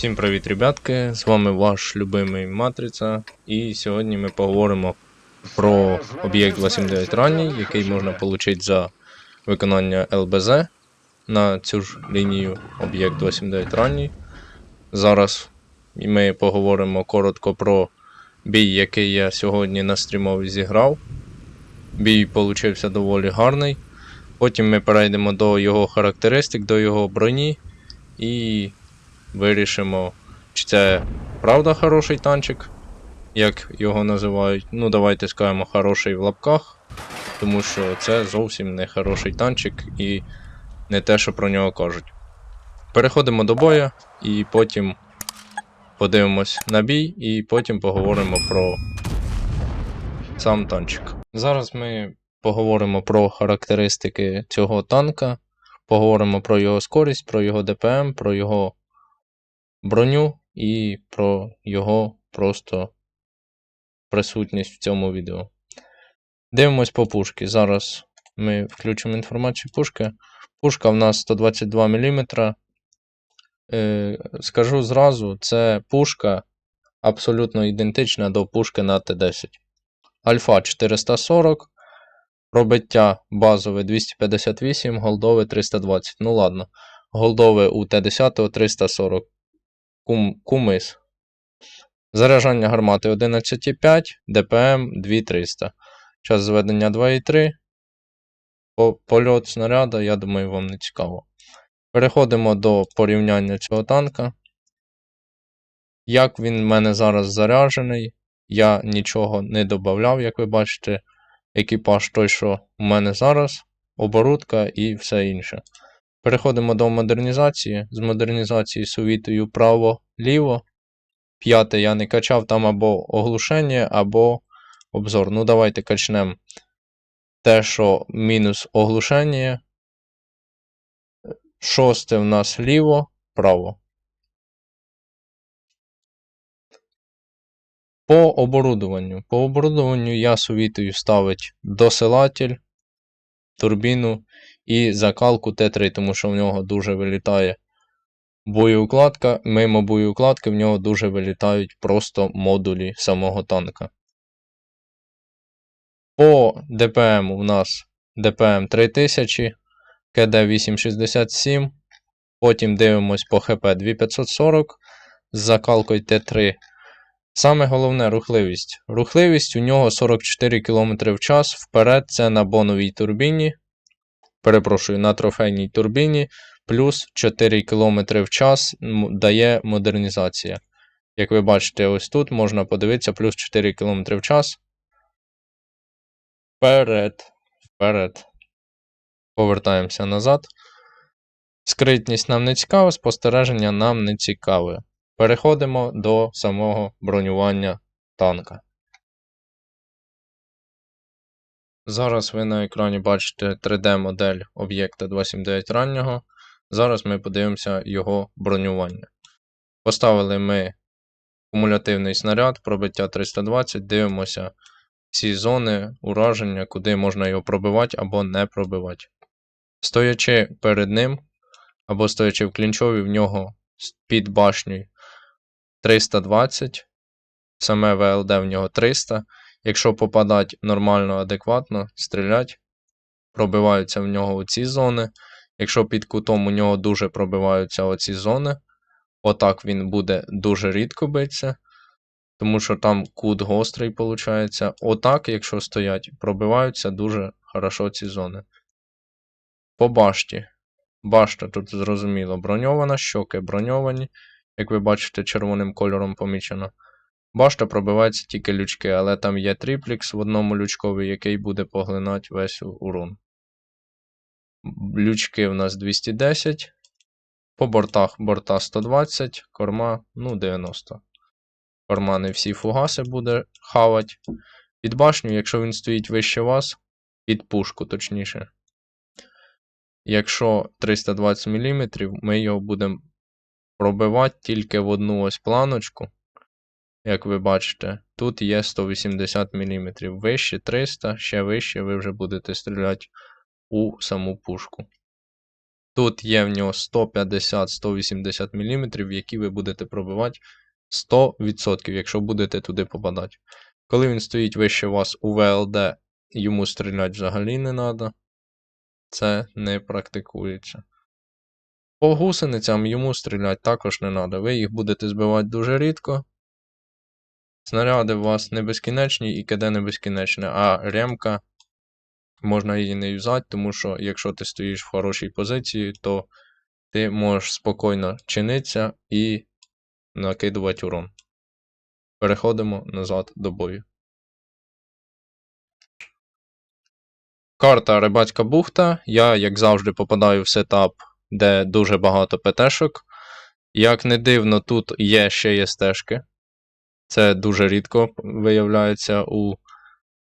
Всім привіт, ребятки! З вами ваш любимий Матриця. І сьогодні ми поговоримо про об'єкт 279 ранній, який можна отримати за виконання ЛБЗ на цю ж лінію об'єкт 279 ранній. Зараз ми поговоримо коротко про бій, який я сьогодні на стрімові зіграв. Бій получився доволі гарний. Потім ми перейдемо до його характеристик, до його броні і вирішимо, чи це правда хороший танчик, як його називають. Ну, давайте скажемо хороший в лапках, тому що це зовсім не хороший танчик і не те, що про нього кажуть. Переходимо до боя і потім подивимось на бій, і потім поговоримо про сам танчик. Зараз ми поговоримо про характеристики цього танка, поговоримо про його скорість, про його ДПМ, про його броню і про його просто присутність в цьому відео. Дивимось по пушки. Зараз ми включимо інформацію пушки. Пушка в нас 122 мм. Е, скажу зразу, це пушка абсолютно ідентична до пушки на Т10. Альфа 440. Пробиття базове 258, голдове 320. Ну ладно. Голдове у Т10 340. Кум, кумис. Заряджання гармати 11,5, ДПМ 2300. Час зведення 2,3. Польот снаряда, я думаю, вам не цікаво. Переходимо до порівняння цього танка. Як він в мене зараз заряджений, я нічого не додавав, як ви бачите. Екіпаж той, що у мене зараз, оборудка і все інше. Переходимо до модернізації. З модернізації совітую право-ліво. П'яте я не качав там або оглушення, або обзор. Ну, давайте качнемо те, що мінус оглушення. Шосте в нас ліво, право. По оборудованню. По оборудованню я совітую ставити досилатель, турбіну і закалку Т3, тому що в нього дуже вилітає боєукладка. Мимо боєукладки в нього дуже вилітають просто модулі самого танка. По ДПМ у нас ДПМ 3000, КД 867. Потім дивимось по ХП 2540 з закалкою Т3. Саме головне рухливість. Рухливість у нього 44 км в час. Вперед це на боновій турбіні. Перепрошую, на трофейній турбіні. Плюс 4 км в час дає модернізація. Як ви бачите, ось тут можна подивитися, плюс 4 км в час. Вперед. Вперед. Повертаємося назад. Скритність нам не цікава, спостереження нам не цікаве. Переходимо до самого бронювання танка. Зараз ви на екрані бачите 3D-модель об'єкта 279 раннього. Зараз ми подивимося його бронювання. Поставили ми кумулятивний снаряд, пробиття 320, дивимося ці зони ураження, куди можна його пробивати або не пробивати. Стоячи перед ним, або стоячи в клінчові, в нього під башнею 320, саме ВЛД в нього 300. Якщо попадать нормально, адекватно, стрілять, пробиваються в нього оці зони. Якщо під кутом у нього дуже пробиваються оці зони, отак він буде дуже рідко битися, тому що там кут гострий виходить. Отак, якщо стоять, пробиваються дуже хорошо ці зони. По башті. Башта тут зрозуміло броньована, щоки броньовані, як ви бачите, червоним кольором помічено. Башта пробивається тільки лючки, але там є тріплікс в одному лючкові, який буде поглинати весь урон. Лючки в нас 210. По бортах борта 120, корма, ну, 90. Корма не всі фугаси буде хавать. Під башню, якщо він стоїть вище вас, під пушку, точніше. Якщо 320 мм, ми його будемо пробивати тільки в одну ось планочку. Як ви бачите, тут є 180 мм. Вище 300, ще вище ви вже будете стріляти у саму пушку. Тут є в нього 150-180 мм, які ви будете пробивати 100%, якщо будете туди попадати. Коли він стоїть вище вас у ВЛД, йому стріляти взагалі не треба. Це не практикується. По гусеницям йому стріляти також не треба. Ви їх будете збивати дуже рідко. Снаряди у вас не безкінечні і КД не безкінечне, а ремка можна її не юзати, тому що якщо ти стоїш в хорошій позиції, то ти можеш спокійно чинитися і накидувати урон. Переходимо назад до бою. Карта Рибацька бухта. Я, як завжди, попадаю в сетап, де дуже багато ПТшок. Як не дивно, тут є ще є стежки. Це дуже рідко виявляється у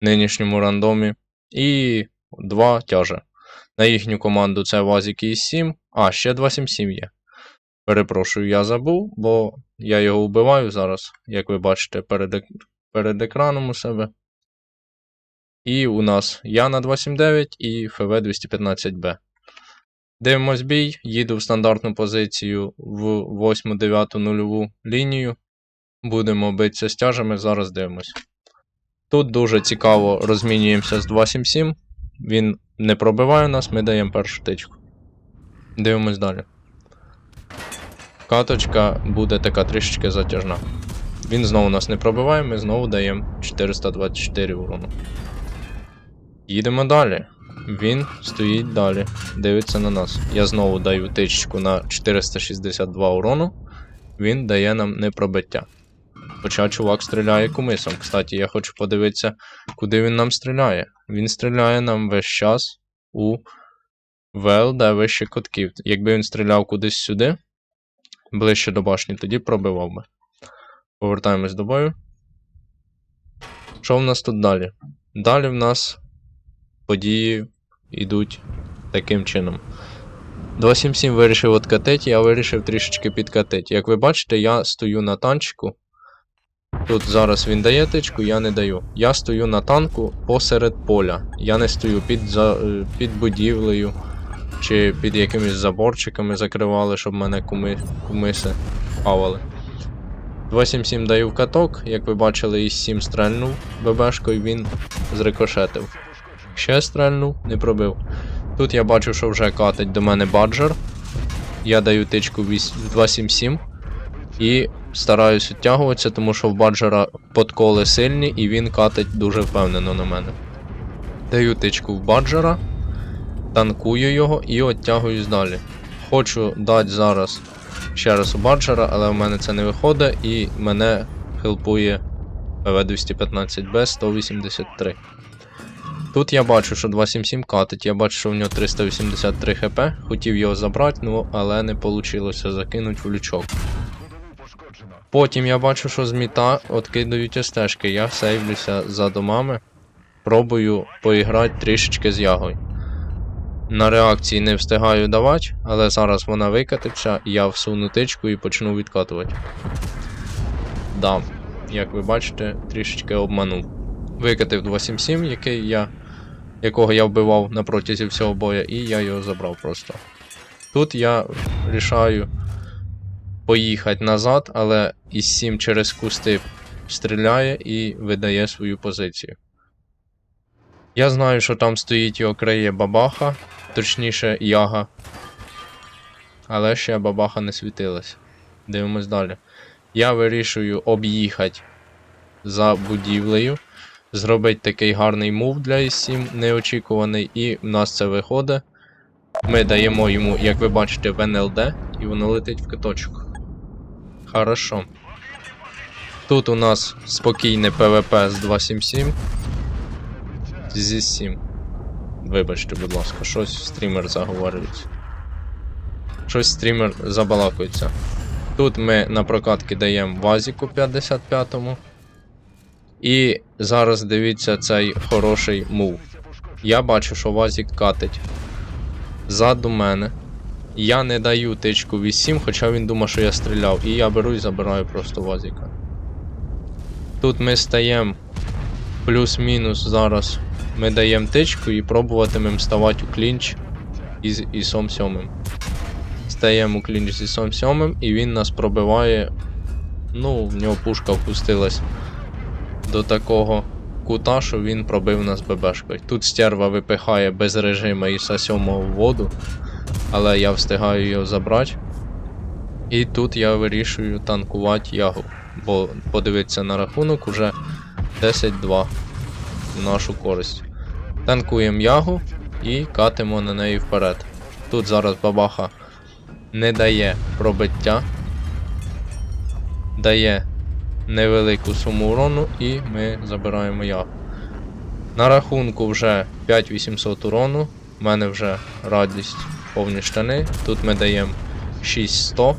нинішньому рандомі. І два тяжа. На їхню команду це Вазік і 7. А, ще 277 є. Перепрошую, я забув, бо я його вбиваю зараз, як ви бачите, перед, ек- перед екраном у себе. І у нас Яна 279 і ФВ-215Б. Дивимось бій, їду в стандартну позицію в 8-9 нульову лінію. Будемо битися з тяжами, зараз дивимось. Тут дуже цікаво розмінюємося з 277. Він не пробиває нас, ми даємо першу тичку. Дивимось далі. Каточка буде така трішечки затяжна. Він знову нас не пробиває, ми знову даємо 424 урону. Їдемо далі. Він стоїть далі, дивиться на нас. Я знову даю тичку на 462 урону. Він дає нам непробиття. Хоча чувак стріляє кумисом. Кстати, я хочу подивитися, куди він нам стріляє. Він стріляє нам весь час у ВЛД вище котків. Якби він стріляв кудись сюди, ближче до башні, тоді пробивав би. Повертаємось до бою. Що в нас тут далі? Далі в нас події йдуть таким чином. 277 вирішив откатити, я вирішив трішечки підкатити. Як ви бачите, я стою на танчику. Тут зараз він дає тичку, я не даю. Я стою на танку посеред поля. Я не стою під, за, е, під будівлею чи під якимись заборчиками закривали, щоб мене куми, кумиси хавали. 277 даю в каток, як ви бачили, із 7 стрельнув ББшкою, він зрикошетив. Ще стрельнув, не пробив. Тут я бачу, що вже катить до мене баджер. Я даю тичку в 277 і стараюсь відтягуватися, тому що в баджера подколи сильні і він катить дуже впевнено на мене. Даю тичку в баджера, танкую його і оттягуюсь далі. Хочу дати зараз ще раз у баджера, але в мене це не виходить і мене хелпує ПВ-215Б 183. Тут я бачу, що 277 катить, я бачу, що в нього 383 хп, хотів його забрати, ну але не вийшло закинуть в лючок. Потім я бачу, що з міта откидають стежки, я сейвлюся за домами, пробую поіграти трішечки з ягою. На реакції не встигаю давати, але зараз вона викатиться, я всуну тичку і почну відкатувати. Да, як ви бачите, трішечки обманув. Викатив 277, який я, якого я вбивав на протязі всього боя, і я його забрав просто. Тут я рішаю поїхати назад, але із 7 через кусти стріляє і видає свою позицію. Я знаю, що там стоїть і окриє бабаха, точніше яга. Але ще бабаха не світилась. Дивимось далі. Я вирішую об'їхати за будівлею, зробити такий гарний мув для С7, неочікуваний, і в нас це виходить. Ми даємо йому, як ви бачите, в НЛД, і воно летить в киточок. Хорошо. Тут у нас спокійне ПВП з 277. Зі 7. Вибачте, будь ласка, щось стрімер заговорюється. Щось стрімер забалакується. Тут ми на прокатки даємо Вазіку 55-му. І зараз дивіться цей хороший мув. Я бачу, що Вазік катить ззаду мене. Я не даю тичку 8, хоча він думає, що я стріляв. І я беру і забираю просто Вазіка. Тут ми стаємо плюс-мінус зараз. Ми даємо тичку і пробуватимемо ставати у клінч із Ісом 7. стаємо у клінч зі Сом 7 і він нас пробиває. Ну, в нього пушка впустилась до такого кута, що він пробив нас ББшкою. Тут стерва випихає без режиму Іса 7 в воду, але я встигаю його забрати. І тут я вирішую танкувати ягу. Бо подивитися на рахунок уже 10-2 в нашу користь. Танкуємо ягу і катимо на неї вперед. Тут зараз бабаха не дає пробиття, дає невелику суму урону і ми забираємо ягу. На рахунку вже 5800 урону. У мене вже радість повні штани. Тут ми даємо 6100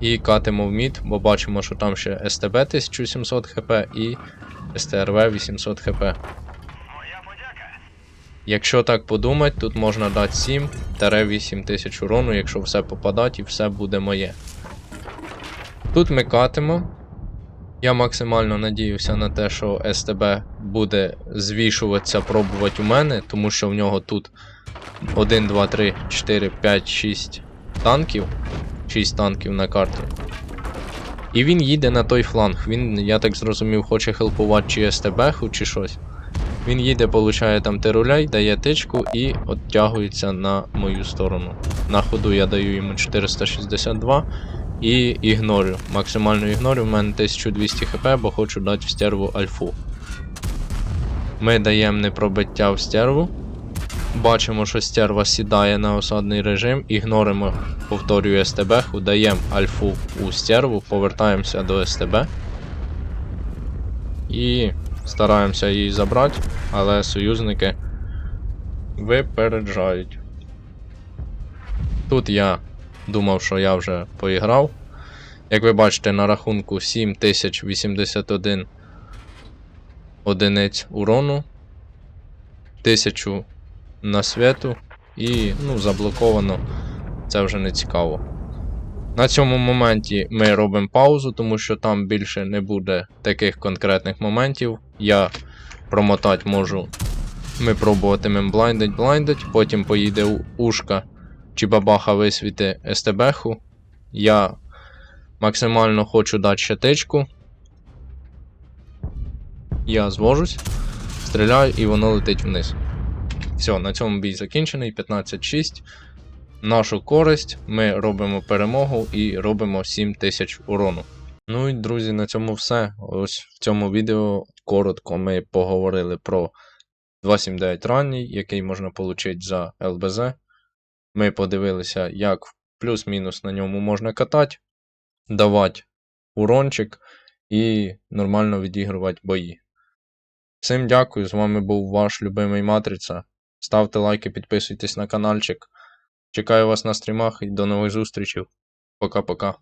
і катимо в мід, бо бачимо, що там ще СТБ 1700 хп і СТРВ 800 хп. Якщо так подумати, тут можна дати 7-8 тисяч урону, якщо все попадать і все буде моє. Тут ми катимо. Я максимально надіюся на те, що СТБ буде звішуватися, пробувати у мене, тому що в нього тут 1, 2, 3, 4, 5, 6 танків. 6 танків на карті. І він їде на той фланг. Він, я так зрозумів, хоче хелпувати чи СТБ, чи щось. Він їде, получає там теруляй, дає тичку і оттягується на мою сторону. На ходу я даю йому 462 і ігнорю. Максимально ігнорю, в мене 1200 хп, бо хочу дати в стерву альфу. Ми даємо непробиття в стерву. Бачимо, що стерва сідає на осадний режим, ігноримо, повторюю СТБ, даємо альфу у стерву, повертаємося до СТБ. І стараємося її забрати, але союзники випереджають. Тут я думав, що я вже поіграв. Як ви бачите, на рахунку 7081 одиниць урону, 1000 на світу і ну, заблоковано. Це вже не цікаво. На цьому моменті ми робимо паузу, тому що там більше не буде таких конкретних моментів. Я промотати можу. Ми пробуватимемо блайндить, блайндить, потім поїде ушка чи бабаха висвіти СТБху. Я максимально хочу дати ще тичку. Я звожусь, стріляю і воно летить вниз. Все, на цьому бій закінчений. 15-6. Нашу користь ми робимо перемогу і робимо 7000 урону. Ну і друзі, на цьому все. Ось в цьому відео коротко ми поговорили про 279 ранній, який можна отримати за ЛБЗ. Ми подивилися, як плюс-мінус на ньому можна катати, давати урончик і нормально відігрувати бої. Всім дякую, з вами був ваш любимий Матриця. Ставте лайки, підписуйтесь на каналчик. Чекаю вас на стрімах і до нових зустрічей. Пока-пока.